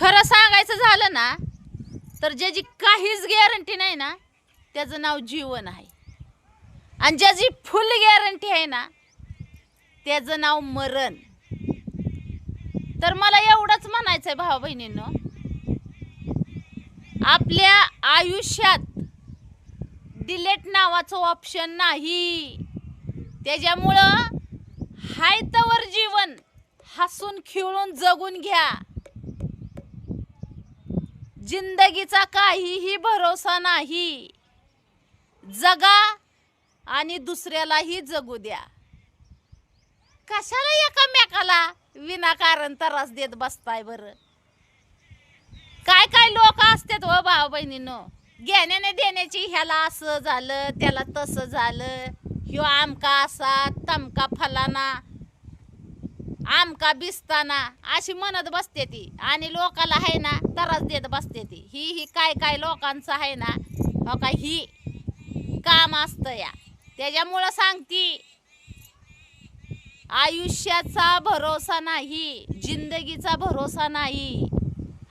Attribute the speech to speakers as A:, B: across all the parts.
A: खरं सांगायचं झालं ना तर ज्याची काहीच गॅरंटी नाही ना त्याचं नाव जीवन आहे. आणि ज्याची फुल गॅरंटी आहे ना त्याचं नाव मरण. तर मला एवढंच म्हणायचं आहे भावा बहिणींनो आपल्या आयुष्यात डिलेट नावाचं ऑप्शन नाही. त्याच्यामुळं हाय तवर जीवन हसून खिळून जगून घ्या. जिंदगीचा काहीही भरोसा नाही. जगा आणि दुसऱ्यालाही जगू द्या. कशाला एकामेकाला विनाकारण त्रास देत बसताय बरं? काय काय लोक असतात व भाऊ बहिणीनो? घेण्याने देण्याची ह्याला असं झालं त्याला तसं झालं ह्यो आमका असा तमका फलाना आमका बिस्ताना अशी म्हणत बसते ती. आणि लोकाला आहे ना त्रास देत बसते ती. ही ही काय काय लोकांचं आहे ना हो का ही काम असतं या. त्याच्यामुळं सांगती आयुष्याचा भरोसा नाही जिंदगीचा भरोसा नाही.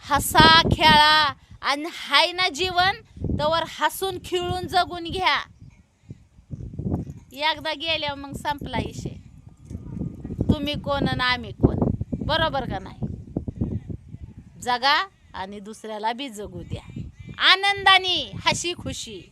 A: हसा खेळा आणि हाय ना जीवन तवर हसून खिळून जगून घ्या. एकदा गेल्यावर मग संपला विषय. तुम्ही कोण आणि आम्ही कोण? बरोबर का नाही? जगा आणि दुसऱ्याला बी जगू द्या. आनंदाने हशी खुशी.